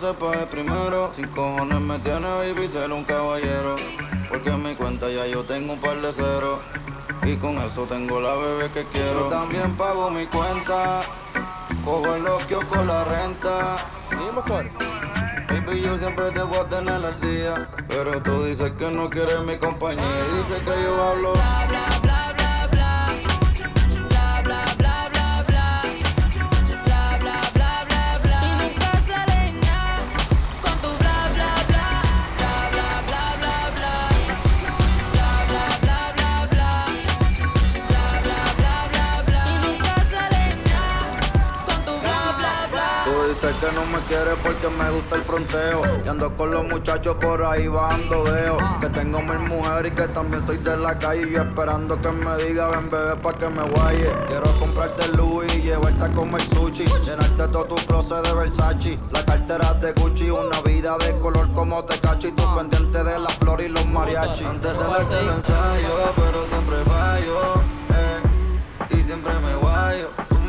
sepa es primero. Sin cojones me tiene baby ser un caballero. Porque en mi cuenta ya yo tengo un par de ceros. Y con eso tengo la bebé que quiero. Yo también pago mi cuenta. Cojo el kioscos con la renta. Baby, yo siempre te voy a tener al día. Pero tú dices que no quieres mi compañía. Y dices que yo hablo. quieres porque me gusta el fronteo. Y ando con los muchachos por ahí bajando deo. Que tengo mil mujeres y que también soy de la calle. Y yo esperando que me diga, ven bebé, pa' que me guaye. Quiero comprarte el Louis y llevarte a comer sushi. Llenarte todo tu closet de Versace. La cartera de Gucci, una vida de color como te cacho. Y tú pendiente de la flor y los mariachis. Antes de verte lo ensayo, pero siempre fallo. Eh, y siempre me guayo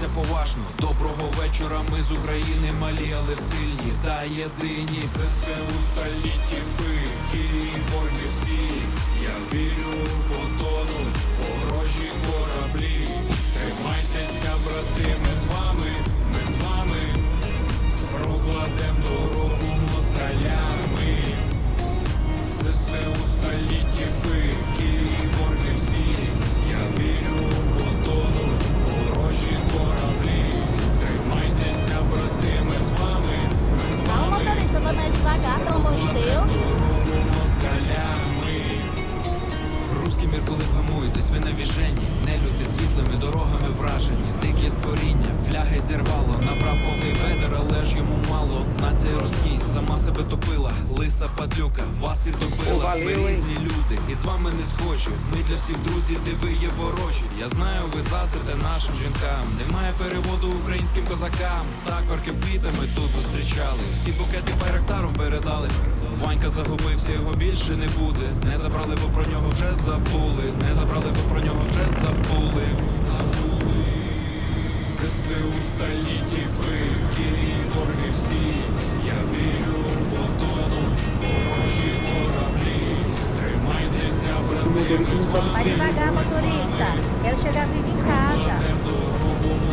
ставляться поважно. Доброго вечора. Ми з України малі, але сильні та єдині. Все це у столітті пивки Київ, всі. Я вірю, потонуть ворожі кораблі. Тримайтеся, братими. 이상인데요? маса падлюка, вас і добила. Ми різні люди, і з вами не схожі. Ми для всіх друзі, де ви є ворожі. Я знаю, ви заздрите нашим жінкам. Немає переводу українським козакам. Так орки ми тут зустрічали. Всі букети байрактаром передали. Ванька загубився, його більше не буде. Не забрали, бо про нього вже забули. Не забрали, бо про нього вже забули. Забули. Це все у столітті ви. motorista não sabe o que Vai devagar, motorista. Quero chegar vivo em casa.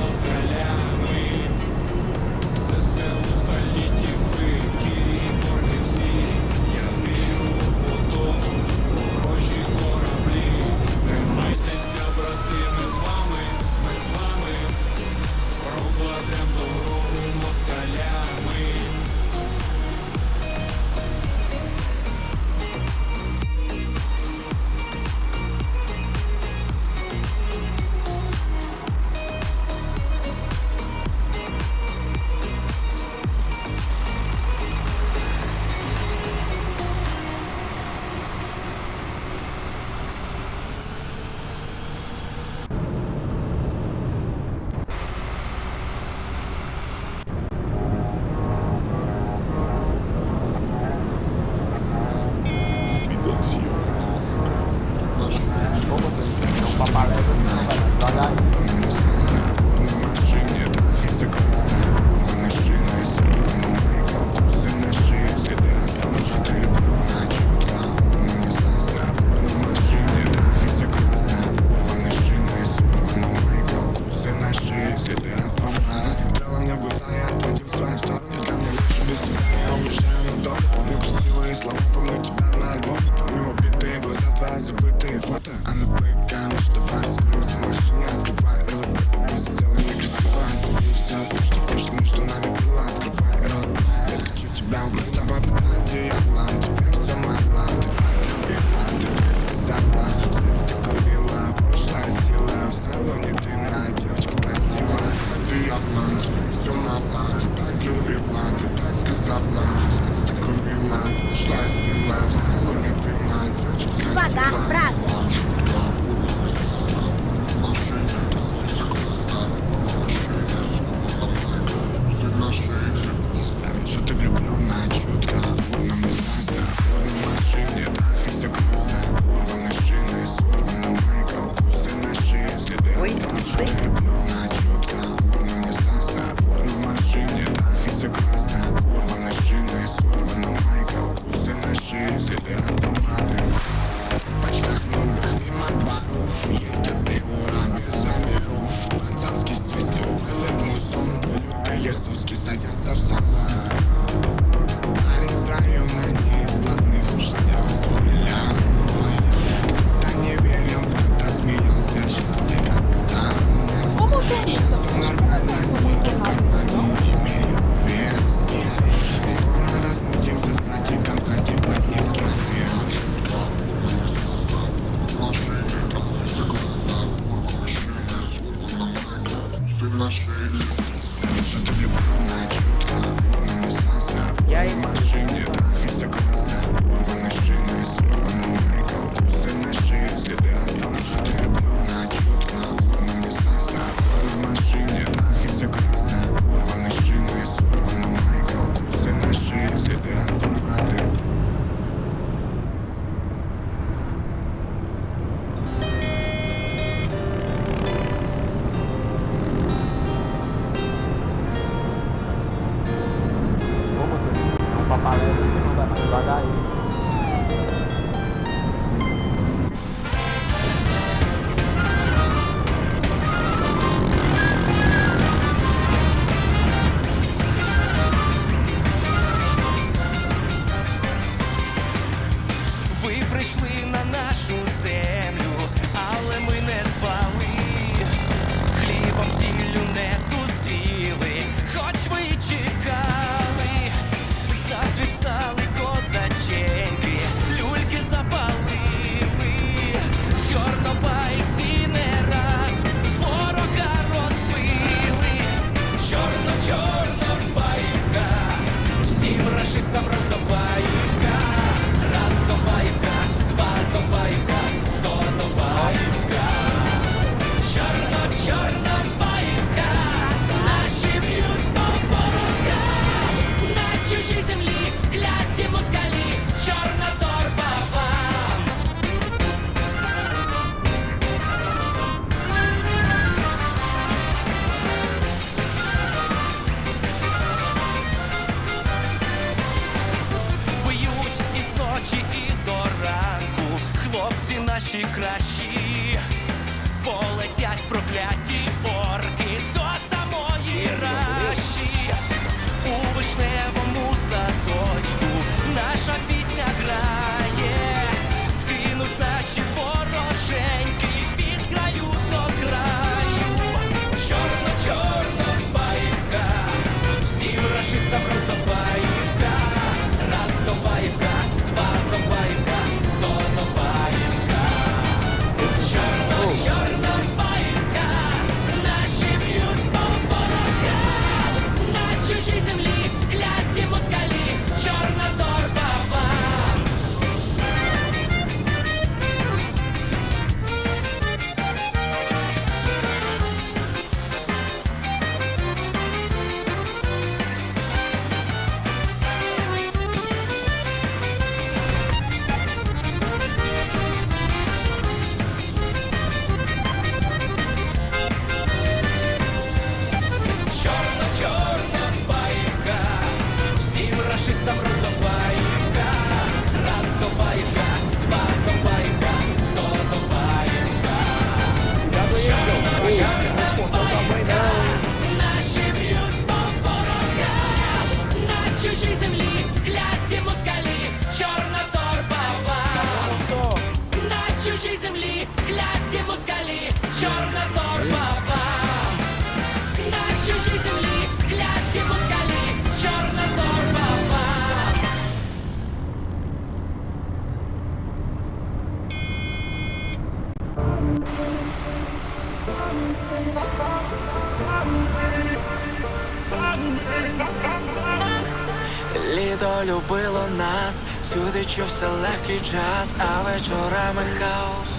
Любило нас, сюди чувся легкий час, а вечорами хаос.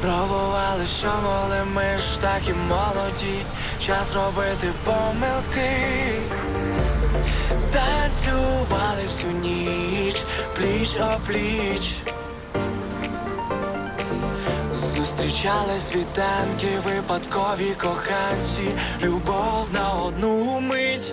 Пробували, що моли ми ж такі молоді, час робити помилки, танцювали всю ніч, пліч опліч, зустрічали світанки, випадкові коханці, любов на одну мить.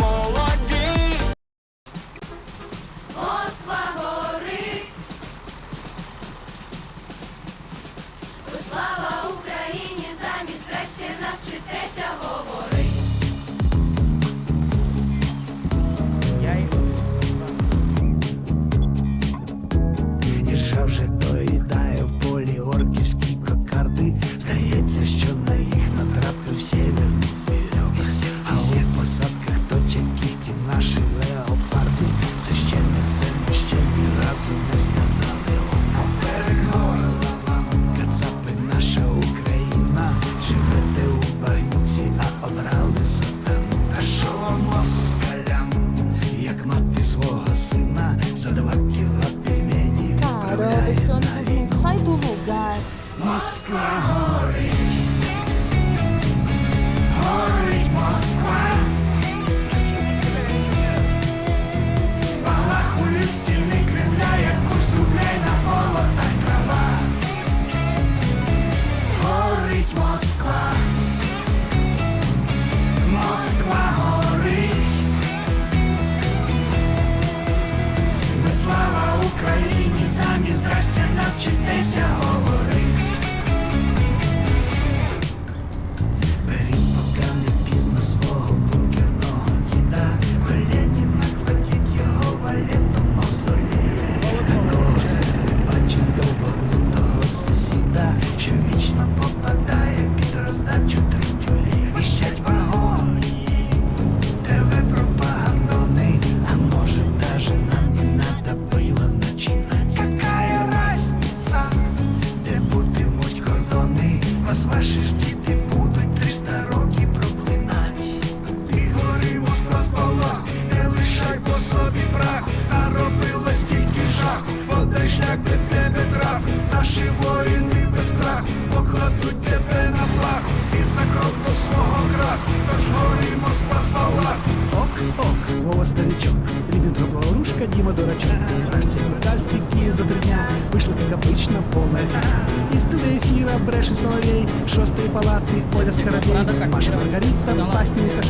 Oscar.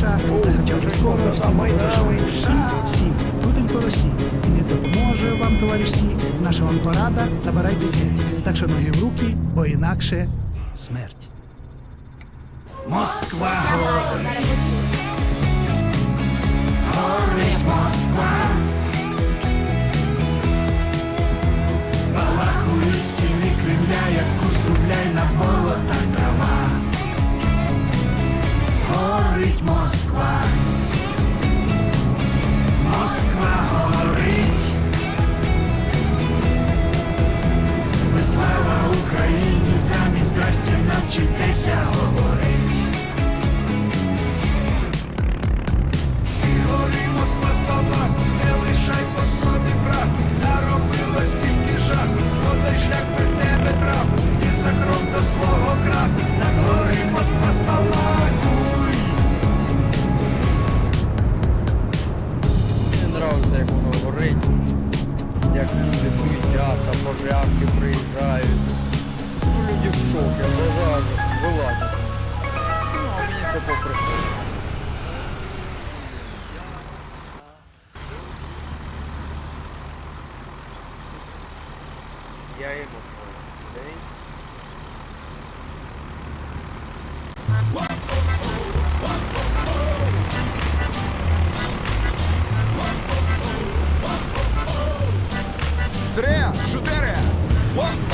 душа, та скоро всі майдали. Сі, будем по Росії, і не допоможе вам, товариш товариші, наша вам порада, забирайте зять. Так що ноги в руки, бо інакше смерть. Москва горить. Горить Москва. Спалахують стіни Кремля, як курс рубляй на болотах горить Москва, Москва горить, Ми слава Україні, замість здрасті навчитися говорить. І горить Москва. Три, чотири. Оп!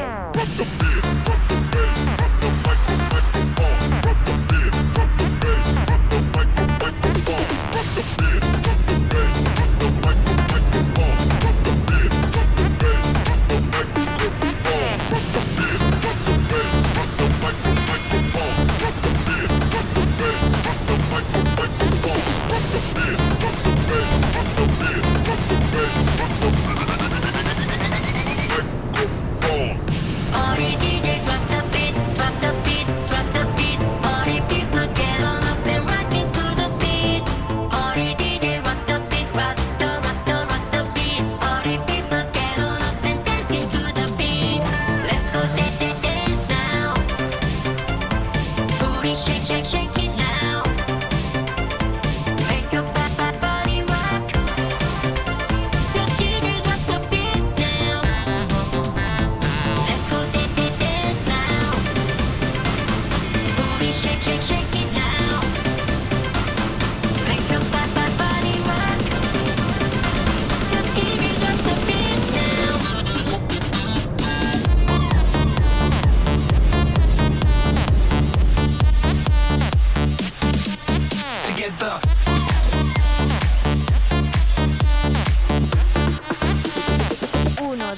López.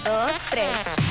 dos, tres.